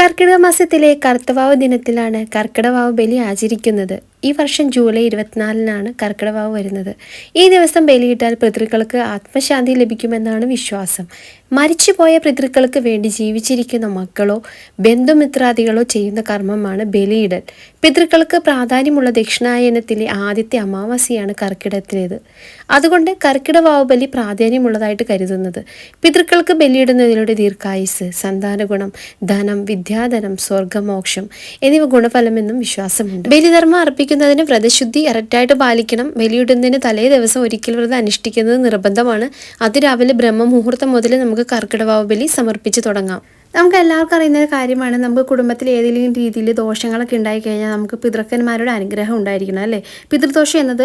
കർക്കിടക മാസത്തിലെ കർത്തവാവ് ദിനത്തിലാണ് കർക്കിടവാവ് ബലി ആചരിക്കുന്നത് ഈ വർഷം ജൂലൈ ഇരുപത്തിനാലിനാണ് കർക്കിടവാവ് വരുന്നത്. ഈ ദിവസം ബലിയിട്ടാൽ പിതൃക്കൾക്ക് ആത്മശാന്തി ലഭിക്കുമെന്നാണ് വിശ്വാസം. മരിച്ചുപോയ പിതൃക്കൾക്ക് വേണ്ടി ജീവിച്ചിരിക്കുന്ന മക്കളോ ബന്ധുമിത്രാദികളോ ചെയ്യുന്ന കർമ്മമാണ് ബലിയിടൽ. പിതൃക്കൾക്ക് പ്രാധാന്യമുള്ള ദക്ഷിണായനത്തിലെ ആദ്യത്തെ അമാവാസിയാണ് കർക്കിടത്തിലേത് അതുകൊണ്ട് കർക്കിടവാവ് ബലി പ്രാധാന്യമുള്ളതായിട്ട് കരുതുന്നത്. പിതൃക്കൾക്ക് ബലിയിടുന്നതിലൂടെ ദീർഘായുസ് സന്താനഗുണം ധനം വിദ്യാധനം സ്വർഗമോക്ഷം എന്നിവ ഗുണഫലമെന്നും വിശ്വാസമുണ്ട്. ബലിധർമ്മം അർപ്പിക്കുന്നതിന് വ്രതശുദ്ധി ഇറക്റ്റായിട്ട് പാലിക്കണം. ബലിയിടുന്നതിന് തലേ ദിവസം ഒരിക്കൽ വ്രതം അനുഷ്ഠിക്കുന്നത് നിർബന്ധമാണ്. അതിരാവിലെ ബ്രഹ്മമുഹൂർത്തം മുതൽ നമുക്ക് കർക്കിടവാവ് ബലി സമർപ്പിച്ച് തുടങ്ങാം. നമുക്ക് എല്ലാവർക്കും അറിയുന്ന കാര്യമാണ്. നമുക്ക് കുടുംബത്തിൽ ഏതെങ്കിലും രീതിയിൽ ദോഷങ്ങളൊക്കെ ഉണ്ടായി കഴിഞ്ഞാൽ നമുക്ക് പിതൃക്കന്മാരുടെ അനുഗ്രഹം ഉണ്ടായിരിക്കണം അല്ലേ? പിതൃദോഷം എന്നത്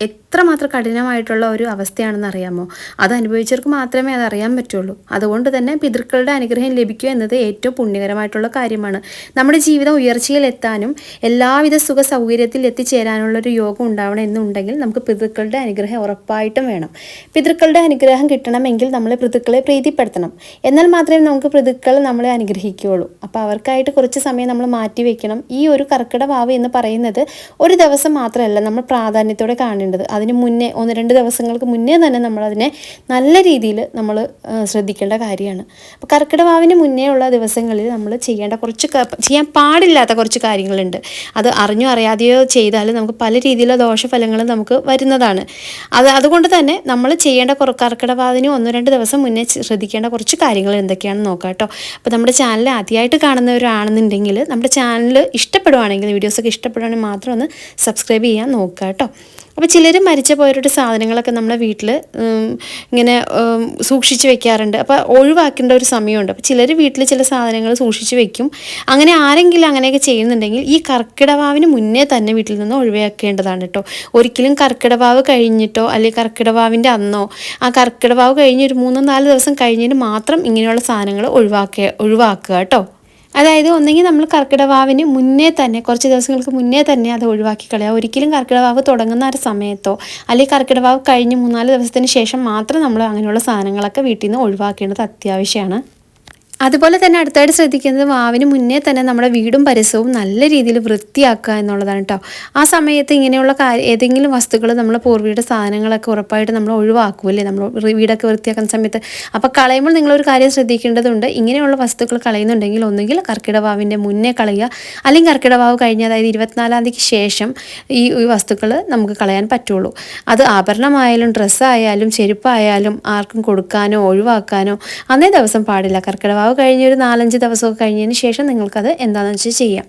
എത്രമാത്രം കഠിനമായിട്ടുള്ള ഒരു അവസ്ഥയാണെന്ന് അറിയാമോ? അത് അനുഭവിച്ചവർക്ക് മാത്രമേ അത് അറിയാൻ പറ്റുള്ളൂ. അതുകൊണ്ട് തന്നെ പിതൃക്കളുടെ അനുഗ്രഹം ലഭിക്കുക എന്നത് ഏറ്റവും പുണ്യകരമായിട്ടുള്ള കാര്യമാണ്. നമ്മുടെ ജീവിതം ഉയർച്ചയിൽ എത്താനും എല്ലാവിധ സുഖ സൗകര്യത്തിൽ എത്തിച്ചേരാനുള്ള ഒരു യോഗം ഉണ്ടാവണം എന്നുണ്ടെങ്കിൽ നമുക്ക് പിതൃക്കളുടെ അനുഗ്രഹം ഉറപ്പായിട്ടും വേണം. പിതൃക്കളുടെ അനുഗ്രഹം കിട്ടണമെങ്കിൽ നമ്മൾ പിതൃക്കളെ പ്രീതിപ്പെടുത്തണം. എന്നാൽ മാത്രമേ നമുക്ക് പിതൃക്കൾ നമ്മളെ അനുഗ്രഹിക്കുകയുള്ളൂ. അപ്പോൾ അവർക്കായിട്ട് കുറച്ച് സമയം നമ്മൾ മാറ്റി വെക്കണം ഈ ഒരു കർക്കിട വാവ് എന്ന് പറയുന്നത് ഒരു ദിവസം മാത്രമല്ല നമ്മൾ പ്രാധാന്യത്തോടെ കാണേണ്ടത് അതിന് മുന്നേ ഒന്ന് രണ്ട് ദിവസങ്ങൾക്ക് മുന്നേ തന്നെ നമ്മളതിനെ നല്ല രീതിയിൽ നമ്മൾ ശ്രദ്ധിക്കേണ്ട കാര്യമാണ്. അപ്പോൾ കർക്കിടവാവിന് മുന്നേ ഉള്ള ദിവസങ്ങളിൽ നമ്മൾ ചെയ്യേണ്ട കുറച്ച് ചെയ്യാൻ പാടില്ലാത്ത കുറച്ച് കാര്യങ്ങളുണ്ട്. അത് അറിഞ്ഞോ അറിയാതെയോ ചെയ്താൽ നമുക്ക് പല രീതിയിലുള്ള ദോഷഫലങ്ങൾ നമുക്ക് വരുന്നതാണ്. അത് അതുകൊണ്ട് തന്നെ നമ്മൾ ചെയ്യേണ്ട കുറ കർക്കിടവാവിന് ഒന്നോ രണ്ട് ദിവസം മുന്നേ ശ്രദ്ധിക്കേണ്ട കുറച്ച് കാര്യങ്ങൾ എന്തൊക്കെയാണെന്ന് നോക്കാം കേട്ടോ. അപ്പോൾ നമ്മുടെ ചാനൽ ആദ്യമായിട്ട് കാണുന്നവരാണെന്നുണ്ടെങ്കിൽ നമ്മുടെ ചാനൽ ഇഷ്ടപ്പെടുവാണെങ്കിൽ വീഡിയോസൊക്കെ ഇഷ്ടപ്പെടുവാണെങ്കിൽ മാത്രം ഒന്ന് സബ്സ്ക്രൈബ് ചെയ്യാൻ നോക്കുക കേട്ടോ. അപ്പോൾ ചിലർ മരിച്ച പോയവരുടെ സാധനങ്ങളൊക്കെ നമ്മുടെ വീട്ടിൽ ഇങ്ങനെ സൂക്ഷിച്ച് വെക്കാറുണ്ട്. അപ്പോൾ ഒഴിവാക്കേണ്ട ഒരു സമയമുണ്ട്. അപ്പോൾ ചിലർ വീട്ടിൽ ചില സാധനങ്ങൾ സൂക്ഷിച്ച് വെക്കും. അങ്ങനെ ആരെങ്കിലും അങ്ങനെയൊക്കെ ചെയ്യുന്നുണ്ടെങ്കിൽ ഈ കർക്കിടവാവിന് മുന്നേ തന്നെ വീട്ടിൽ നിന്ന് ഒഴിവാക്കേണ്ടതാണ് കേട്ടോ ഒരിക്കലും കർക്കിടവാവ് കഴിഞ്ഞിട്ടോ അല്ലെങ്കിൽ കർക്കിടവാവിന്റെ അന്നോ ആ കർക്കിടവാവ് കഴിഞ്ഞ് ഒരു മൂന്നോ നാല് ദിവസം കഴിഞ്ഞിട്ട് മാത്രം ഇങ്ങനെയുള്ള സാധനങ്ങൾ ഒഴിവാക്കുക ഒഴിവാക്കുക കേട്ടോ അതായത് ഒന്നെങ്കിൽ നമ്മൾ കർക്കിടവാവിന് മുന്നേ തന്നെ കുറച്ച് ദിവസങ്ങൾക്ക് മുന്നേ തന്നെ അത് ഒഴിവാക്കി കളയുക. ഒരിക്കലും കർക്കിടവാവ് തുടങ്ങുന്ന ഒരു സമയത്തോ അല്ലെങ്കിൽ കർക്കിടവാവ് കഴിഞ്ഞ് മൂന്നാൽ ദിവസത്തിന് ശേഷം മാത്രം നമ്മൾ അങ്ങനെയുള്ള സാധനങ്ങളൊക്കെ വീട്ടിൽ നിന്ന് ഒഴിവാക്കേണ്ടത് അത്യാവശ്യമാണ്. അതുപോലെ തന്നെ അടുത്തായിട്ട് ശ്രദ്ധിക്കുന്നത് വാവിന് മുന്നേ തന്നെ നമ്മുടെ വീടും പരിസരവും നല്ല രീതിയിൽ വൃത്തിയാക്കുക എന്നുള്ളതാണ് കേട്ടോ ആ സമയത്ത് ഇങ്ങനെയുള്ള കാര്യം ഏതെങ്കിലും വസ്തുക്കൾ നമ്മൾ പൂർവിയുടെ സാധനങ്ങളൊക്കെ ഉറപ്പായിട്ട് നമ്മൾ ഒഴിവാക്കുമല്ലേ നമ്മൾ വീടൊക്കെ വൃത്തിയാക്കുന്ന സമയത്ത്. അപ്പോൾ കളയുമ്പോൾ നിങ്ങളൊരു കാര്യം ശ്രദ്ധിക്കേണ്ടതുണ്ട്. ഇങ്ങനെയുള്ള വസ്തുക്കൾ കളയുന്നുണ്ടെങ്കിൽ ഒന്നുകിൽ കർക്കിടവാവിന്റെ മുന്നേ കളയുക. അല്ലെങ്കിൽ കർക്കിടവാവ് കഴിഞ്ഞ അതായത് ഇരുപത്തിനാലാം തീയതിക്ക് ശേഷം ഈ വസ്തുക്കൾ നമുക്ക് കളയാൻ പറ്റുള്ളൂ. അത് ആഭരണമായാലും ഡ്രസ്സായാലും ചെരുപ്പായാലും ആർക്കും കൊടുക്കാനോ ഒഴിവാക്കാനോ അന്നേ ദിവസം പാടില്ല. കർക്കിടവാവ് കഴിഞ്ഞൊരു നാലഞ്ച് ദിവസമൊക്കെ കഴിഞ്ഞതിന് ശേഷം നിങ്ങൾക്കത് എന്താണെന്ന് വെച്ചാൽ ചെയ്യാം.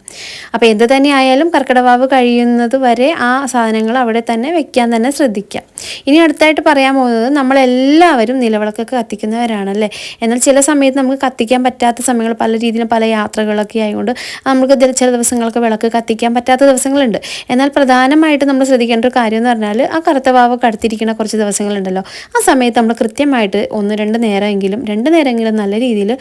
അപ്പോൾ എന്ത് തന്നെ ആയാലും കർക്കിടവാവ് കഴിയുന്നത് വരെ ആ സാധനങ്ങൾ അവിടെ തന്നെ വെക്കാൻ തന്നെ ശ്രദ്ധിക്കാം. ഇനി അടുത്തായിട്ട് പറയാൻ പോകുന്നത് നമ്മളെല്ലാവരും നിലവിളക്കൊക്കെ കത്തിക്കുന്നവരാണല്ലേ? എന്നാൽ ചില സമയത്ത് നമുക്ക് കത്തിക്കാൻ പറ്റാത്ത സമയങ്ങൾ പല രീതിയിലും പല യാത്രകളൊക്കെ ആയതുകൊണ്ട് നമുക്ക് ചില ദിവസങ്ങൾക്ക് വിളക്ക് കത്തിക്കാൻ പറ്റാത്ത ദിവസങ്ങളുണ്ട്. എന്നാൽ പ്രധാനമായിട്ട് നമ്മൾ ശ്രദ്ധിക്കേണ്ട ഒരു കാര്യം എന്ന് പറഞ്ഞാൽ ആ കറുത്തവാവ് കടുത്തിരിക്കുന്ന കുറച്ച് ദിവസങ്ങളുണ്ടല്ലോ. ആ സമയത്ത് നമ്മൾ കൃത്യമായിട്ട് ഒന്ന് രണ്ട് നേരമെങ്കിലും രണ്ട് നേരമെങ്കിലും നല്ല രീതിയിൽ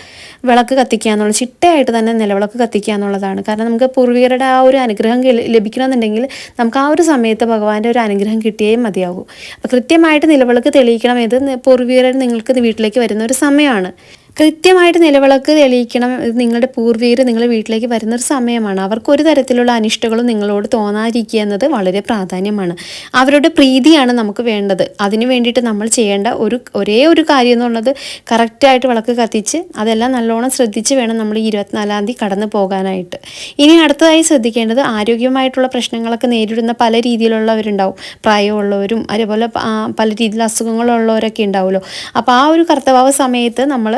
വിളക്ക് കത്തിക്കുക എന്നുള്ളത് ചിട്ടയായിട്ട് തന്നെ നിലവിളക്ക് കത്തിക്കുക എന്നുള്ളതാണ്. കാരണം നമുക്ക് പൂർവികരുടെ ആ ഒരു അനുഗ്രഹം ലഭിക്കണമെന്നുണ്ടെങ്കിൽ നമുക്ക് ആ ഒരു സമയത്ത് ഭഗവാന്റെ ഒരു അനുഗ്രഹം കിട്ടിയേ മതിയാകൂ അപ്പോൾ കൃത്യമായിട്ട് നിലവിളക്ക് തെളിയിക്കണം ഇത് പൂർവികരുടെ നിങ്ങൾക്ക് വീട്ടിലേക്ക് വരുന്ന ഒരു സമയമാണ്. കൃത്യമായിട്ട് നിലവിളക്ക് തെളിയിക്കണം. ഇത് നിങ്ങളുടെ പൂർവികർ നിങ്ങളുടെ വീട്ടിലേക്ക് വരുന്നൊരു സമയമാണ്. അവർക്ക് ഒരു തരത്തിലുള്ള അനിഷ്ടകളും നിങ്ങളോട് തോന്നാതിരിക്കുക എന്നത് വളരെ പ്രാധാന്യമാണ്. അവരുടെ പ്രീതിയാണ് നമുക്ക് വേണ്ടത്. അതിന് വേണ്ടിയിട്ട് നമ്മൾ ചെയ്യേണ്ട ഒരു ഒരേ ഒരു കാര്യം എന്നുള്ളത് കറക്റ്റായിട്ട് വിളക്ക് കത്തിച്ച് അതെല്ലാം നല്ലോണം ശ്രദ്ധിച്ച് വേണം നമ്മൾ ഈ ഇരുപത്തിനാലാം തീയതി കടന്നു പോകാനായിട്ട്. ഇനി അടുത്തതായി ശ്രദ്ധിക്കേണ്ടത് ആരോഗ്യമായിട്ടുള്ള പ്രശ്നങ്ങളൊക്കെ നേരിടുന്ന പല രീതിയിലുള്ളവരുണ്ടാവും. പ്രായമുള്ളവരും അതേപോലെ പല രീതിയിലുള്ള അസുഖങ്ങളുള്ളവരൊക്കെ ഉണ്ടാവുമല്ലോ. അപ്പോൾ ആ ഒരു കർത്തവ സമയത്ത് നമ്മൾ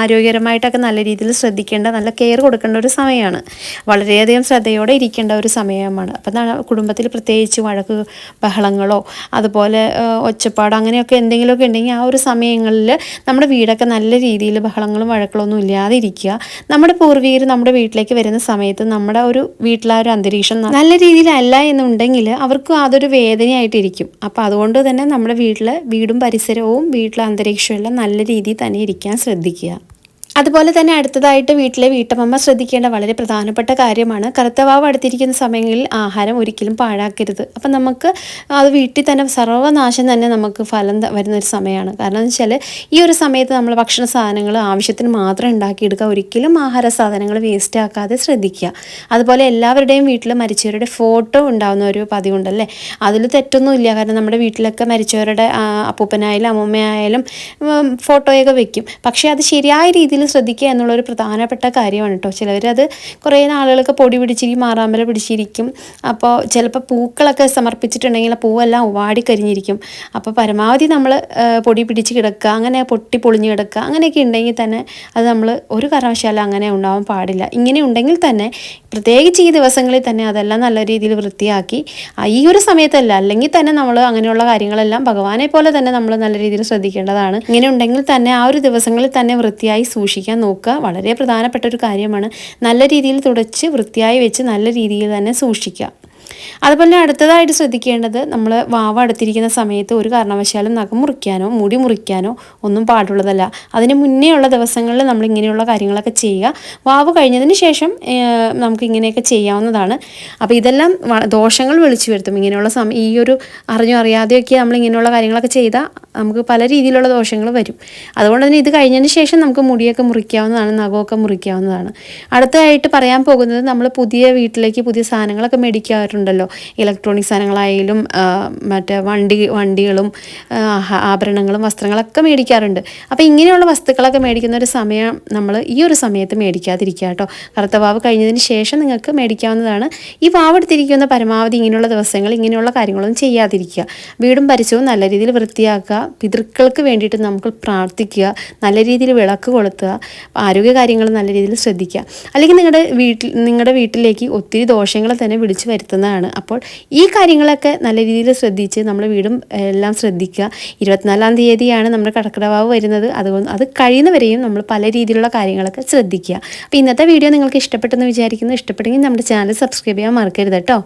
ആരോഗ്യകരമായിട്ടൊക്കെ നല്ല രീതിയിൽ ശ്രദ്ധിക്കേണ്ട നല്ല കെയർ കൊടുക്കേണ്ട ഒരു സമയമാണ്. വളരെയധികം ശ്രദ്ധയോടെ ഇരിക്കേണ്ട ഒരു സമയമാണ്. അപ്പം കുടുംബത്തിൽ പ്രത്യേകിച്ച് വഴക്ക് ബഹളങ്ങളോ അതുപോലെ ഒച്ചപ്പാടോ അങ്ങനെയൊക്കെ എന്തെങ്കിലുമൊക്കെ ഉണ്ടെങ്കിൽ ആ ഒരു സമയങ്ങളിൽ നമ്മുടെ വീടൊക്കെ നല്ല രീതിയിൽ ബഹളങ്ങളും വഴക്കുകളൊന്നും ഇല്ലാതെ ഇരിക്കുക. നമ്മുടെ പൂർവികർ നമ്മുടെ വീട്ടിലേക്ക് വരുന്ന സമയത്ത് നമ്മുടെ ഒരു വീട്ടിലെ ഒരു അന്തരീക്ഷം നല്ല രീതിയിലല്ല എന്നുണ്ടെങ്കിൽ അവർക്ക് അതൊരു വേദനയായിട്ടിരിക്കും. അപ്പോൾ അതുകൊണ്ട് തന്നെ നമ്മുടെ വീട്ടിൽ വീടും പരിസരവും വീട്ടിലെ അന്തരീക്ഷവും എല്ലാം നല്ല രീതിയിൽ തന്നെ ഇരിക്കാൻ ശ്രദ്ധിക്കുക. ശ്രദ്ധിക്കുക അതുപോലെ തന്നെ അടുത്തതായിട്ട് വീട്ടിലെ വീട്ടമ്മ ശ്രദ്ധിക്കേണ്ട വളരെ പ്രധാനപ്പെട്ട കാര്യമാണ്. കറുത്തവാവ് അടുത്തിരിക്കുന്ന സമയങ്ങളിൽ ആഹാരം ഒരിക്കലും പാഴാക്കരുത്. അപ്പം നമുക്ക് അത് വീട്ടിൽ തന്നെ സർവനാശം തന്നെ നമുക്ക് ഫലം വരുന്ന ഒരു സമയമാണ്. കാരണം എന്ന് വെച്ചാൽ ഈ ഒരു സമയത്ത് നമ്മൾ ഭക്ഷണ സാധനങ്ങൾ ആവശ്യത്തിന് മാത്രം ഉണ്ടാക്കിയെടുക്കുക. ഒരിക്കലും ആഹാര സാധനങ്ങൾ വേസ്റ്റ് ആക്കാതെ ശ്രദ്ധിക്കുക. അതുപോലെ എല്ലാവരുടെയും വീട്ടിൽ മരിച്ചവരുടെ ഫോട്ടോ ഉണ്ടാകുന്ന ഒരു പതിവുണ്ടല്ലേ? അതിൽ തെറ്റൊന്നുമില്ല കാരണം നമ്മുടെ വീട്ടിലൊക്കെ മരിച്ചവരുടെ അപ്പൂപ്പനായാലും അമ്മൂമ്മയായാലും ഫോട്ടോയൊക്കെ വെക്കും. പക്ഷേ അത് ശരിയായ രീതിയിൽ ശ്രദ്ധിക്കുക എന്നുള്ളൊരു പ്രധാനപ്പെട്ട കാര്യമാണ് കേട്ടോ ചിലവരത് കുറേ നാളുകളൊക്കെ പൊടി പിടിച്ചിരിക്കും മാറാമ്പല പിടിച്ചിരിക്കും. അപ്പോൾ ചിലപ്പോൾ പൂക്കളൊക്കെ സമർപ്പിച്ചിട്ടുണ്ടെങ്കിൽ ആ പൂവെല്ലാം വാടിക്കരിഞ്ഞിരിക്കും അപ്പോൾ പരമാവധി നമ്മൾ പൊടി പിടിച്ച് കിടക്കുക അങ്ങനെ പൊട്ടി പൊളിഞ്ഞ് കിടക്കുക അങ്ങനെയൊക്കെ ഉണ്ടെങ്കിൽ തന്നെ അത് നമ്മൾ ഒരു കാരണവശാലും അങ്ങനെ ഉണ്ടാവാൻ പാടില്ല. ഇങ്ങനെ ഉണ്ടെങ്കിൽ തന്നെ പ്രത്യേകിച്ച് ഈ ദിവസങ്ങളിൽ തന്നെ അതെല്ലാം നല്ല രീതിയിൽ വൃത്തിയാക്കി ഈ ഒരു സമയത്തല്ല അല്ലെങ്കിൽ തന്നെ നമ്മൾ അങ്ങനെയുള്ള കാര്യങ്ങളെല്ലാം ഭഗവാനെ പോലെ തന്നെ നമ്മൾ നല്ല രീതിയിൽ ശ്രദ്ധിക്കേണ്ടതാണ്. ഇങ്ങനെ ഉണ്ടെങ്കിൽ തന്നെ ആ ഒരു ദിവസങ്ങളിൽ തന്നെ വൃത്തിയായി സൂക്ഷിക്കാൻ നോക്കുക. വളരെ പ്രധാനപ്പെട്ട ഒരു കാര്യമാണ് നല്ല രീതിയിൽ തുടച്ച് വൃത്തിയായി വെച്ച് നല്ല രീതിയിൽ തന്നെ സൂക്ഷിക്കുക. അതുപോലെ അടുത്തതായിട്ട് ശ്രദ്ധിക്കേണ്ടത് നമ്മൾ വാവ അടുത്തിരിക്കുന്ന സമയത്ത് ഒരു കാരണവശാലും നഖം മുറിക്കാനോ മുടി മുറിക്കാനോ ഒന്നും പാടുള്ളതല്ല. അതിന് മുന്നേ ഉള്ള ദിവസങ്ങളിൽ നമ്മൾ ഇങ്ങനെയുള്ള കാര്യങ്ങളൊക്കെ ചെയ്യുക. വാവ് കഴിഞ്ഞതിന് ശേഷം നമുക്ക് ഇങ്ങനെയൊക്കെ ചെയ്യാവുന്നതാണ്. അപ്പോൾ ഇതെല്ലാം ദോഷങ്ങൾ വിളിച്ചു വരുത്തും. ഇങ്ങനെയുള്ള സമയം ഈ ഒരു അറിഞ്ഞോ അറിയാതെയൊക്കെ നമ്മൾ ഇങ്ങനെയുള്ള കാര്യങ്ങളൊക്കെ ചെയ്താൽ നമുക്ക് പല രീതിയിലുള്ള ദോഷങ്ങൾ വരും. അതുകൊണ്ട് തന്നെ ഇത് കഴിഞ്ഞതിന് ശേഷം നമുക്ക് മുടിയൊക്കെ മുറിക്കാവുന്നതാണ് നഖമൊക്കെ മുറിക്കാവുന്നതാണ്. അടുത്തതായിട്ട് പറയാൻ പോകുന്നത് നമ്മൾ പുതിയ വീട്ടിലേക്ക് പുതിയ സാധനങ്ങളൊക്കെ മേടിക്കാറുണ്ടല്ലോ ഇലക്ട്രോണിക് സാധനങ്ങളായാലും മറ്റേ വണ്ടി വണ്ടികളും ആഭരണങ്ങളും വസ്ത്രങ്ങളൊക്കെ മേടിക്കാറുണ്ട്. അപ്പോൾ ഇങ്ങനെയുള്ള വസ്തുക്കളൊക്കെ മേടിക്കുന്ന ഒരു സമയം നമ്മൾ ഈ ഒരു സമയത്ത് മേടിക്കാതിരിക്കുക കേട്ടോ. കറുത്ത വാവ് കഴിഞ്ഞതിന് ശേഷം നിങ്ങൾക്ക് മേടിക്കാവുന്നതാണ്. ഈ വാവെടുത്തിരിക്കുന്ന പരമാവധി ഇങ്ങനെയുള്ള ദിവസങ്ങൾ ഇങ്ങനെയുള്ള കാര്യങ്ങളൊന്നും ചെയ്യാതിരിക്കുക. വീടും പരിസരവും നല്ല രീതിയിൽ വൃത്തിയാക്കുക. പിതൃക്കൾക്ക് വേണ്ടിയിട്ട് നമുക്ക് പ്രാർത്ഥിക്കുക. നല്ല രീതിയിൽ വിളക്ക് കൊളുത്തുക. ആരോഗ്യ കാര്യങ്ങൾ നല്ല രീതിയിൽ ശ്രദ്ധിക്കുക. അല്ലെങ്കിൽ നിങ്ങളുടെ വീട്ടിൽ നിങ്ങളുടെ വീട്ടിലേക്ക് ഒത്തിരി ദോഷങ്ങൾ തന്നെ വിളിച്ചു വരുത്തുന്നതാണ് അപ്പോൾ ഈ കാര്യങ്ങളൊക്കെ നല്ല രീതിയിൽ ശ്രദ്ധിച്ച് നമ്മൾ വീടും എല്ലാം ശ്രദ്ധിക്കുക. ഇരുപത്തിനാലാം തീയതിയാണ് നമ്മുടെ കടക്കടവാവ് വരുന്നത്. അതുകൊണ്ട് അത് കഴിയുന്നവരെയും നമ്മൾ പല രീതിയിലുള്ള കാര്യങ്ങളൊക്കെ ശ്രദ്ധിക്കുക. അപ്പോൾ ഇന്നത്തെ വീഡിയോ നിങ്ങൾക്ക് ഇഷ്ടപ്പെട്ടെന്ന് വിചാരിക്കുന്നു. ഇഷ്ടപ്പെട്ടെങ്കിൽ നമ്മുടെ ചാനൽ സബ്സ്ക്രൈബ് ചെയ്യാൻ മറക്കരുത് കേട്ടോ.